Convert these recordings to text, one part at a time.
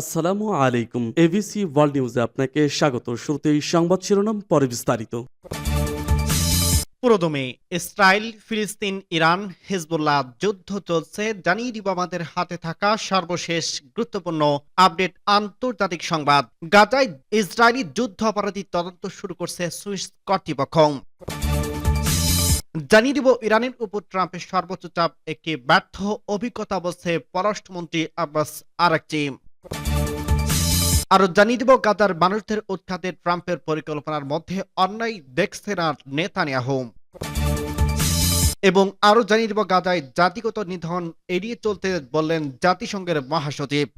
আসসালামু আলাইকুম ABC world নিউজে আপনাকে স্বাগত। শুরুতেই সংবাদ শিরোনাম, পরে বিস্তারিত। পুরোদমে, ইসরায়েল, ফিলিস্তিন, ইরান, হিজবুল্লাহ, যুদ্ধ চলছে, জানিয়ে দিব আমাদের হাতে থাকা সর্বশেষ গুরুত্বপূর্ণ আপডেট আন্তর্জাতিক সংবাদ। গাজায় ইসরায়েলি যুদ্ধ অপরাধী তদন্ত শুরু করছে সুইস কর্তৃপক্ষ। জানিয়ে দিব ইরানের উপর ট্রাম্পের সর্বোচ্চ চাপ, একটি ব্যর্থ অভিজ্ঞতা বলছে পররাষ্ট্রমন্ত্রী আব্বাস আরাকচি। আরও জানিয়ে দিব, গাজার মানুষদের উৎখাতে ট্রাম্পের পরিকল্পনার মধ্যে অন্যায় দেখছে না নেতানিয়াহু। এবং আরও জানিয়ে দিব, গাজায় জাতিগত নিধন এড়িয়ে চলতে বললেন জাতিসংঘের মহাসচিব।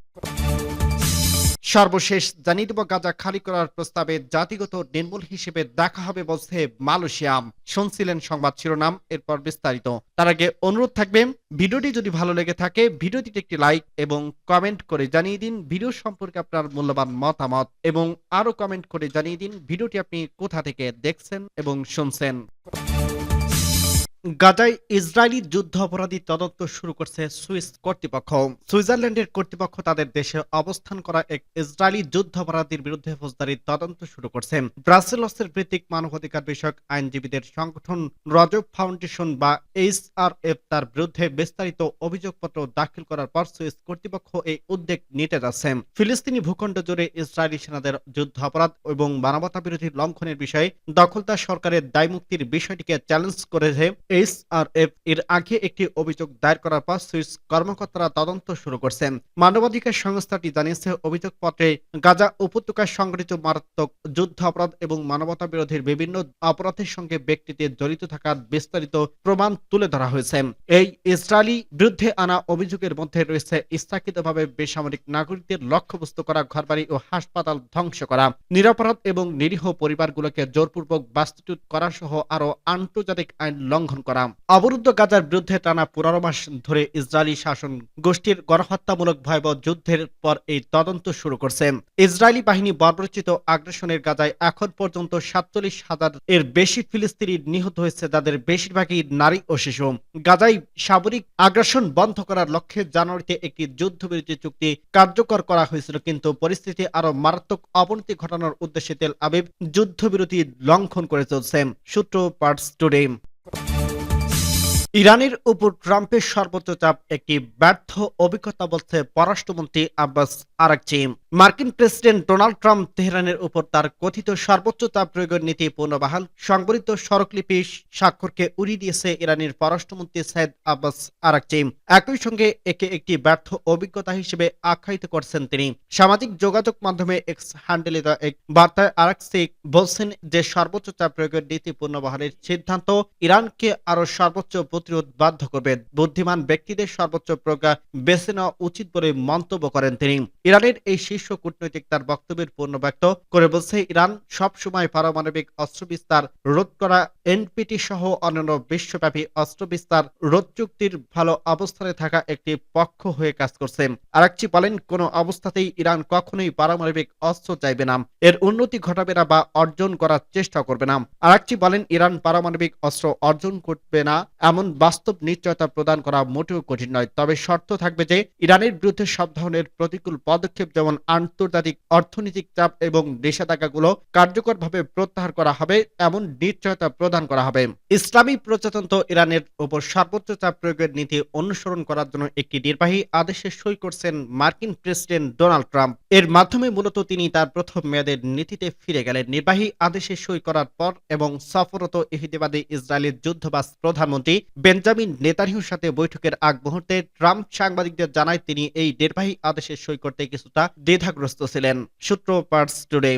সর্বশেষ জানিয়ে দেব, গাজা খালি করার প্রস্তাবে জাতিগত নির্মূল হিসেবে দেখা হবে বলছে মালয়েশিয়া। শুনছিলেন সংবাদ শিরোনাম, এরপর বিস্তারিত। তার আগে অনুরোধ থাকবে, ভিডিওটি যদি ভালো লেগে থাকে, ভিডিওটিতে একটি লাইক এবং কমেন্ট করে জানিয়ে দিন ভিডিও সম্পর্কে আপনার মূল্যবান মতামত এবং আরও কমেন্ট করে জানিয়ে দিন ভিডিওটি আপনি কোথা থেকে দেখছেন এবং শুনছেন। গাজায় ইসরায়েলি যুদ্ধ অপরাধী তদন্ত শুরু করছে সুইস কর্তৃপক্ষ। সুইজারল্যান্ডের কর্তৃপক্ষ তাদের দেশে অবস্থান করা এক ইসরায়েলি যুদ্ধ অপরাধীর বিরুদ্ধে ফৌজদারি তদন্ত শুরু করছে। ব্রাসেলসের ভিত্তিক মানবাধিকার বিষয়ক আইনজীবীদের সংগঠন রজব ফাউন্ডেশন বা এইচ এফ তার বিরুদ্ধে বিস্তারিত অভিযোগপত্র দাখিল করার পর সুইস কর্তৃপক্ষ এই উদ্যোগ নিতে যাচ্ছে। ফিলিস্তিনি ভূখণ্ড জুড়ে ইসরায়েলি সেনাদের যুদ্ধ অপরাধ এবং মানবতা বিরোধী লঙ্ঘনের বিষয়ে দখলদার সরকারের দায়মুক্তির বিষয়টিকে চ্যালেঞ্জ করেছে এইচআরএফ এর আগে একটি অভিযোগ দায়ের করার পর সুইস কর্মকর্তারা তদন্ত শুরু করছেন। মানবাধিকার সংস্থাটি জানিয়েছে, অভিযোগপত্রে গাজা উপত্যকায় সংঘটিত মারাত্মক যুদ্ধ অপরাধ এবং মানবতা বিরোধীর বিভিন্ন অপরাধের সঙ্গে ব্যক্তিদের জড়িত থাকার বিস্তারিত প্রমাণ তুলে ধরা হয়েছে। এই ইসরায়েলি বিরুদ্ধে আনা অভিযোগের মধ্যে রয়েছে, ইচ্ছাকৃতভাবে বেসামরিক নাগরিকদের লক্ষ্যবস্তু করা, ঘরবাড়ি ও হাসপাতাল ধ্বংস করা, নিরাপরাধ এবং নিরীহ পরিবারগুলোকে জোরপূর্বক বাস্তুচ্যুত করা সহ আরও আন্তর্জাতিক আইন লঙ্ঘন করা অবরুদ্ধ গাজার বিরুদ্ধে টানা পনেরো মাস ধরে ইসরায়েলি শাসন গোষ্ঠীর গণহত্যামূলক ভয়াবহ যুদ্ধের পর এই তদন্ত শুরু করছে। ইসরায়েলি বাহিনী বর্বরচিত আগ্রাসনের গাজায় এখন পর্যন্ত সাতচল্লিশ হাজার এর বেশি ফিলিস্তিনি নিহত হয়েছে, যাদের বেশিরভাগই নারী ও শিশু। গাজায় সামরিক আগ্রাসন বন্ধ করার লক্ষ্যে জানুয়ারিতে একটি যুদ্ধবিরতি চুক্তি কার্যকর করা হয়েছিল, কিন্তু পরিস্থিতি আরও মারাত্মক অবনতি ঘটানোর উদ্দেশ্যে তেল আবিব যুদ্ধবিরতি লঙ্ঘন করে চলছে, সূত্র পার্টস টুডে। ইরানের উপর ট্রাম্পের সর্বোচ্চ চাপ একটি ব্যর্থ অভিজ্ঞতা বলছে পররাষ্ট্রমন্ত্রী আব্বাস আরাকচি। মার্কিন প্রেসিডেন্ট ডোনাল্ড ট্রাম্প তেহরানের উপর তার কথিত সর্বোচ্চ চাপ প্রয়োগের নীতি পুনর্বহাল সংবলিত স্মারকলিপি স্বাক্ষরকে উড়িয়ে দিয়েছে ইরানের পররাষ্ট্রমন্ত্রী সাইদ আব্বাস আরাকচি একই সঙ্গে একে একটি ব্যর্থ অভিজ্ঞতা হিসেবে আখ্যায়িত করছেন তিনি। সামাজিক যোগাযোগ মাধ্যমে এক্স হ্যান্ডেলে এক বার্তায় আরাকচি বলছেন যে, সর্বোচ্চ চাপ প্রয়োগের নীতি পুনর্বহালের সিদ্ধান্ত ইরানকে আরও সর্বোচ্চ প্রতিরোধ বাধ্য করবে। বুদ্ধিমান ব্যক্তিদের সর্বোচ্চ প্রজ্ঞা বেছে নেওয়া উচিত বলে মন্তব্য করেন তিনি। ইরানের এই শীর্ষ কূটনৈতিক তার বক্তব্যের পূর্ণ ব্যক্ত করে বলছে, ইরান সব সময় পারমাণবিক অস্ত্র বিস্তার রোধ করা, এনপিটি সহ অন্যান্য বিশ্বব্যাপী অস্ত্র বিস্তার রোধ চুক্তির ভালো অবস্থানে থাকা একটি পক্ষ হয়ে কাজ করছে। আরাকচি বলেন, কোন অবস্থাতেই ইরান কখনোই পারমাণবিক অস্ত্র চাইবে না। এর উন্নতি ঘটাবে না বা অর্জন করার চেষ্টা করবে না। আরাকচি বলেন, ইরান পারমাণবিক অস্ত্র অর্জন করবে না এমন বাস্তব নিশ্চয়তা প্রদান করা মোটেও কঠিন নয়। তবে শর্ত থাকবে যে, ইরানের বিরুদ্ধে সব ধরনের প্রতিকূল পদক্ষেপ যেমন আন্তর্জাতিক অর্থনৈতিক চাপ এবং নিষেধাজ্ঞাগুলো কার্যকরভাবে প্রত্যাহার করা হবে, এমন নিশ্চয়তা প্রদান করা হবে। ইসলামী প্রজাতন্ত্র ইরানের উপর সর্বোচ্চ চাপ প্রয়োগের নীতি অনুসরণ করার জন্য একটি নির্বাহী আদেশে সই করছেন মার্কিন প্রেসিডেন্ট ডোনাল্ড ট্রাম্প। এর মাধ্যমে মূলত তিনি তার প্রথম মেয়াদের নীতিতে ফিরে গেলেন। নির্বাহী আদেশে সই করার পর এবং সফরত ইহুদিবাদী ইসরায়েলের যুদ্ধবাস প্রধানমন্ত্রী বেঞ্জামিন নেতানিয়াহুর সাথে বৈঠকের আগ মুহূর্তে ট্রাম্প সাংবাদিকদের জানায় তিনি এই নির্বাহী আদেশে সই করতে কিছুটা দ্বিধাগ্রস্ত ছিলেন সূত্র পার্টস টুডে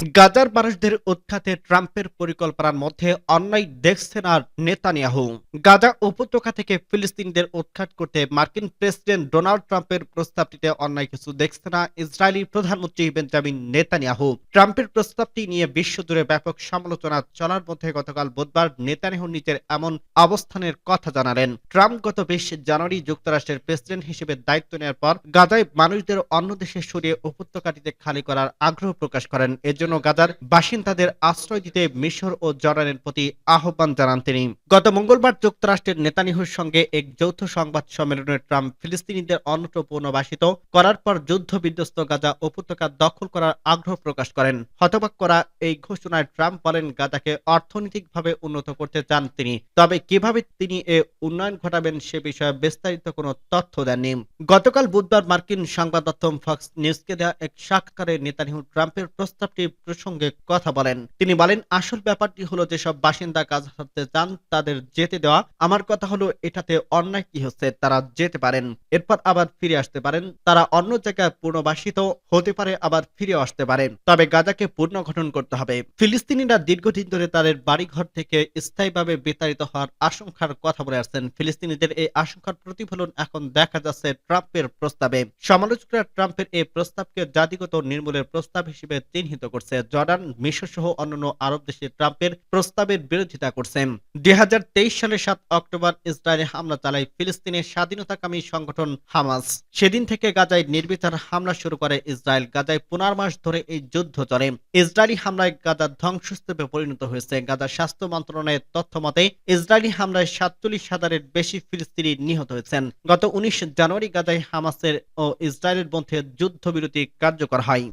গাজার মানুষদের উৎখাতে ট্রাম্পের পরিকল্পনার মধ্যে অন্যায় দেখছেন আর নেতানিয়াহু। গাজা উপত্যকা থেকে ফিলিস্তিনিদের উৎখাত করতে মার্কিন প্রেসিডেন্ট ডোনাল্ড ট্রাম্পের প্রস্তাবটিতে অন্যায় কিছু দেখছে না ইসরায়েলি প্রধানমন্ত্রী বেঞ্জামিন নেতানিয়াহু। ট্রাম্পের প্রস্তাবটি নিয়ে বিশ্বজুড়ে ব্যাপক সমালোচনা চলার মধ্যে গতকাল বুধবার নেতানিয়াহু নিজের এমন অবস্থানের কথা জানালেন। ট্রাম্প গত বিশ জানুয়ারি যুক্তরাষ্ট্রের প্রেসিডেন্ট হিসেবে দায়িত্ব নেওয়ার পর গাজায় মানুষদের অন্য দেশে সরিয়ে উপত্যকাটিতে খালি করার আগ্রহ প্রকাশ করেন। এর জন্য গাজার বাসিন্দাদের আশ্রয় দিতে মিশর ও জর্ডানের প্রতি আহ্বান জানান তিনি। গত মঙ্গলবার যুক্তরাষ্ট্রের নেতানিহুর সঙ্গে এক যৌথ সংবাদ সম্মেলনে ট্রাম্প ফিলিস্তিনিদের অন্যত্র পুনর্বাসিত করার পর যুদ্ধ বিধ্বস্ত গাজা উপত্যকা দখল করার আগ্রহ প্রকাশ করেন। হতবাক করা এই ঘোষণায় ট্রাম্প বলেন, গাজাকে অর্থনৈতিকভাবে উন্নত করতে চান তিনি, তবে কীভাবে তিনি এ উন্নয়ন ঘটাবেন সে বিষয়ে বিস্তারিত কোনো তথ্য দেননি। গতকাল বুধবার মার্কিন সংবাদ মাধ্যম ফক্স নিউজকে দেওয়া এক সাক্ষাৎকারে নেতানিয়াহু ট্রাম্পের প্রস্তাবটি প্রসঙ্গে কথা বলেন। তিনি বলেন, আসল ব্যাপারটি হলো যেসব বাসিন্দা কাজ করতে চান তাদের যেতে দেওয়া। আমার কথা হলো, এটাতে অন্যায় কি হচ্ছে তারা যেতে পারেন। এরপর আবার ফিরে আসতে পারেন। তারা অন্য জায়গায় পুনর্বাসিত হতে পারে, আবার ফিরে আসতে পারেন তবে গাজাকে পুনর্গঠন করতে হবে। ফিলিস্তিনিরা দীর্ঘদিন ধরে তাদের বাড়িঘর থেকে স্থায়ীভাবে বিতাড়িত হওয়ার আশঙ্কার কথা বলে আসছেন। ফিলিস্তিনিদের এই আশঙ্কার প্রতিফলন এখন দেখা যাচ্ছে ট্রাম্পের প্রস্তাবে। সমালোচকরা ট্রাম্পের এই প্রস্তাবকে জাতিগত নির্মূলের প্রস্তাব হিসেবে চিহ্নিত করছে জর্ডান, মিশর সহ অন্যান্য আরব দেশে ট্রাম্পের প্রস্তাবের বিরোধিতা করছেন। দুই সালের সাত অক্টোবর ইসরায়েলে হামলা চালায় ফিলিস্তিনের স্বাধীনতাকামী সংগঠন হামাস। সেদিন থেকে গাজায় নির্বিচার হামলা শুরু করে ইসরায়েল। গাজায় পনেরো মাস ধরে এই যুদ্ধ চলে। ইসরায়েলি হামলায় গাজা ধ্বংসস্তূপে পরিণত হয়েছে। গাজা স্বাস্থ্য মন্ত্রণালয়ের তথ্য মতে, ইসরায়েলি হামলায় সাতচল্লিশ হাজারের বেশি ফিলিস্তিনি নিহত হয়েছেন। গত উনিশ জানুয়ারি গাজায় হামাসের ও ইসরায়েলের মধ্যে যুদ্ধবিরতি কার্যকর হয়।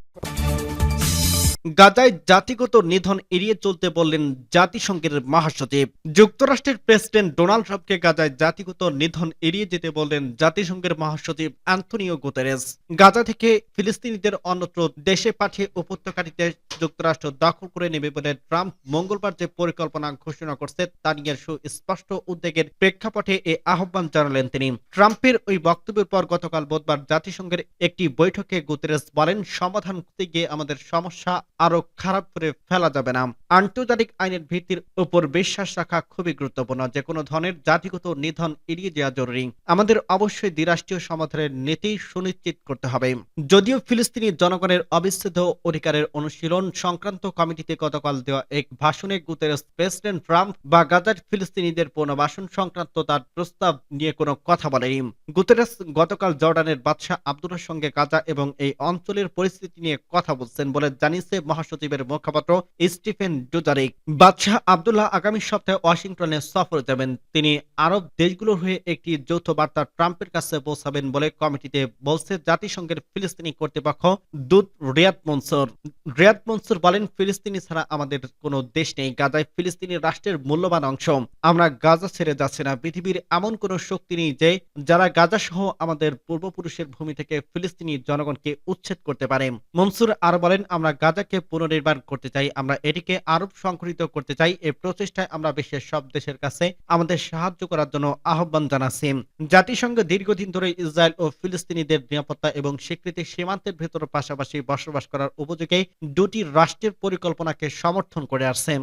গাজায় জাতিগত নিধন এড়িয়ে চলতে বললেন জাতিসংঘের মহাসচিব। যুক্তরাষ্ট্রের প্রেসিডেন্ট ডোনাল্ড ট্রাম্পকে গাজায় জাতিগত নিধন এড়িয়ে যেতে বললেন জাতিসংঘের মহাসচিব অ্যান্থনিও গুতেরেস। গাজা থেকে ফিলিস্তিনিদের অন্যত্র দেশে পাঠিয়ে উপত্যকাটিতে যুক্তরাষ্ট্র দখল করে নেবে বলে ট্রাম্প মঙ্গলবার যে পরিকল্পনা ঘোষণা করছে, তা নিয়ে সুস্পষ্ট উদ্বেগের প্রেক্ষাপটে এ আহ্বান জানালেন তিনি। ট্রাম্পের ওই বক্তব্যের পর গতকাল বুধবার জাতিসংঘের একটি বৈঠকে গুতেরেস বলেন, সমাধান করতে গিয়ে আমাদের সমস্যা আরও খারাপ করে ফেলা যাবে না। আন্তর্জাতিক আইনের ভিত্তির উপর বিশ্বাস রাখা খুবই গুরুত্বপূর্ণ। যে কোনো ধরনের জাতিগত নিধন এড়িয়ে যাওয়া জরুরি। আমাদের অবশ্যই দ্বিরাষ্ট্রীয় সমাধানের নীতি সুনিশ্চিত করতে হবে। যদিও ফিলিস্তিনি জনগণের অবিচ্ছেদ্য অধিকারের অনুশীলন সংক্রান্ত কমিটিতে গতকাল দেওয়া এক ভাষণে গুতেরেস প্রেসিডেন্ট ট্রাম্প বা গাজার ফিলিস্তিনিদের পুনর্বাসন সংক্রান্ত তার প্রস্তাব নিয়ে কোনো কথা বলেনি। গুতেরেস গতকাল জর্ডানের বাদশাহ আব্দুল্লার সঙ্গে গাজা এবং এই অঞ্চলের পরিস্থিতি নিয়ে কথা বলছেন বলে জানিয়েছে মহাসচিবের মুখপাত্র স্টিফেন ডুজারিক। বাদশাহ আব্দুল্লাহ আগামী সপ্তাহে ওয়াশিংটনে সফর যাবেন। তিনি আরব দেশগুলোর হয়ে একটি যৌথ বার্তা ট্রাম্পের কাছে পৌঁছাবেন বলে কমিটিতে বলছে জাতিসংঘের ফিলিস্তিনি কর্তৃপক্ষ দূত রিয়াদ মনসুর। রিয়াদ মনসুর বলেন, ফিলিস্তিনি ছাড়া আমাদের কোনো দেশ নেই। গাজায় ফিলিস্তিনি রাষ্ট্রের মূল্যবান অংশ। আমরা গাজা ছেড়ে যাচ্ছি না। পৃথিবীর এমন কোনো শক্তি নেই যে, যারা গাজা সহ আমাদের পূর্বপুরুষের ভূমি থেকে ফিলিস্তিনি জনগণকে উচ্ছেদ করতে পারে। মনসুর আরও বলেন, আমরা গাজাকে পুনর্নির্মাণ করতে চাই, আমরা এটিকে আরও সংগঠিত করতে চাই এই প্রচেষ্টায় আমরা বিশ্বের সব দেশের কাছে আমাদের সাহায্য করার জন্য আহ্বান জানাচ্ছি। জাতিসংঘ দীর্ঘদিন ধরে ইসরায়েল ও ফিলিস্তিনিদের নিরাপত্তা এবং স্বীকৃতি সীমান্তের ভেতর পাশাপাশি বসবাস করার উপযোগে দুটি রাষ্ট্রের পরিকল্পনাকে সমর্থন করে আসছে।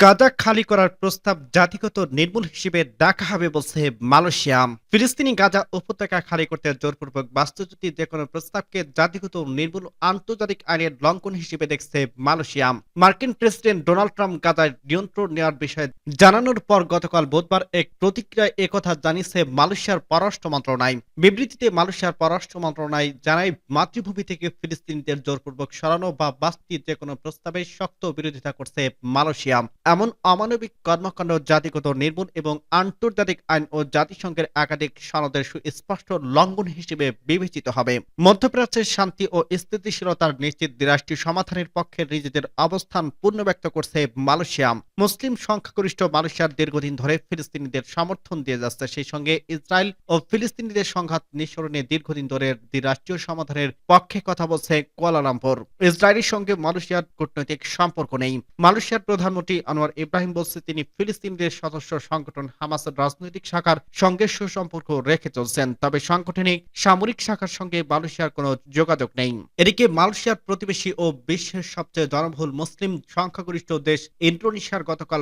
গাজা খালি করার প্রস্তাব জাতিগত নির্মূল হিসেবে দেখা হবে বলছে মালয়েশিয়া। ফিলিস্তিনি গাজা উপত্যকা খালি করতে জোরপূর্বক বাস্তুচ্যুতি যে কোনো প্রস্তাবকে জাতিগত নির্মূল আন্তর্জাতিক আইনের লঙ্ঘন হিসেবে দেখছে মালয়েশিয়া। মার্কিন প্রেসিডেন্ট ডোনাল্ড ট্রাম্প গাজায় নিয়ন্ত্রণ নেওয়ার বিষয়ে জানানোর পর গতকাল বুধবার এক প্রতিক্রিয়ায় একথা জানিয়েছে মালয়েশিয়ার পররাষ্ট্র মন্ত্রণালয়। বিবৃতিতে মালয়েশিয়ার পররাষ্ট্র মন্ত্রণালয় জানায়, মাতৃভূমি থেকে ফিলিস্তিনিদের জোরপূর্বক সরানো বা বাস্তির যে কোনো প্রস্তাবে শক্ত বিরোধিতা করছে মালয়েশিয়া। এমন অমানবিক কর্মকাণ্ড, জাতিগত নির্মূল এবং আন্তর্জাতিক আইন ও জাতিসংঘের একাধিক সনদের সুস্পষ্ট লঙ্ঘন হিসেবে বিবেচিত হবে। মধ্যপ্রাচ্যের শান্তি ও স্থিতিশীলতার নিশ্চিত দ্বিরাষ্ট্রীয় সমাধানের পক্ষে নিজেদের অবস্থান পূর্ণ ব্যক্ত করছে মালয়েশিয়া। মুসলিম সংখ্যাগরিষ্ঠ মালয়েশিয়ার দীর্ঘদিন ধরে ফিলিস্তিনিদের সমর্থন দিয়ে যাচ্ছে। সেই সঙ্গে ইসরায়েল ও ফিলিস্তিনিদের সংঘাত নিঃসরণে দীর্ঘদিন ধরে দ্বিরাষ্ট্রীয় সমাধানের পক্ষে কথা বলছে কুয়ালালামপুর। ইসরায়েলের সঙ্গে মালয়েশিয়ার কূটনৈতিক সম্পর্ক নেই। মালয়েশিয়ার প্রধানমন্ত্রী আনোয়ার ইব্রাহিম বলছে, তিনি ফিলিস্তিনদের সদস্য সংগঠন হামাসের রাজনৈতিক শাখার সঙ্গে সুসম্পর্ক রেখে চলছেন। তবে সাংগঠনিক সামরিক শাখার সঙ্গে মালয়েশিয়ার কোনো যোগাযোগ নেই। এদিকে মালয়েশিয়ার প্রতিবেশী ও বিশ্বের সবচেয়ে জনবহুল মুসলিম সংখ্যাগরিষ্ঠ দেশ ইন্দোনেশিয়ার গতকাল